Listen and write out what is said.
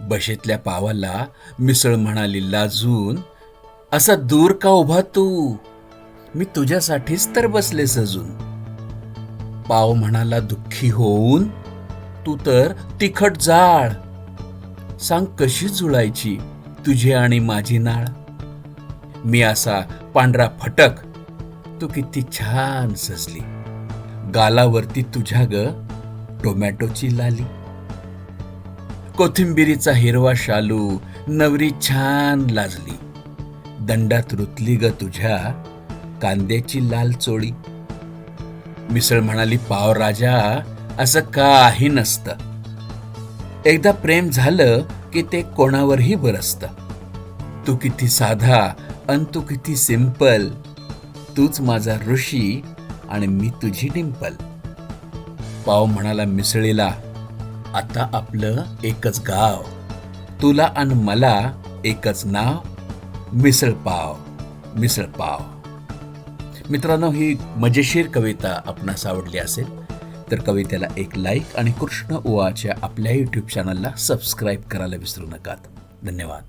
बशेतल्या पावाला मिसळ म्हणाली लाजून असा दूर का उभा तू? मी तुझ्यासाठीच तर बसले सजून. पाव म्हणाला दुःखी होऊन? तू तर तिखट जाळ. सांग कशी जुळायची तुझी आणि माझी नाळ? मी असा पांढरा फटक तू किती छान सजली. गालावरती तुझ्या ग टोमॅटोची लाली. कोथिंबिरीचा हिरवा शालू नवरी छान लाजली. दंडात रुतली ग तुझ्या कांद्याची लाल चोळी. मिसळ म्हणाली पाव राजा असं काही नसतं. एकदा प्रेम झालं की ते कोणावरही बरसत. तू किती साधा अन तू किती सिंपल. तूच माझा ऋषी आणि मी तुझी डिंपल. पाव म्हणाला मिसळीला आता आपलं एकच गाव. तुला आणि मला एकच नाव मिसळ पाव मिसळ पाव. मित्रांनो ही मजेशीर कविता आपणास आवडली असेल तर कवितेला एक लाईक आणि कृष्ण ओवाच्या आपल्या यूट्यूब चॅनलला सबस्क्राईब करायला विसरू नका धन्यवाद.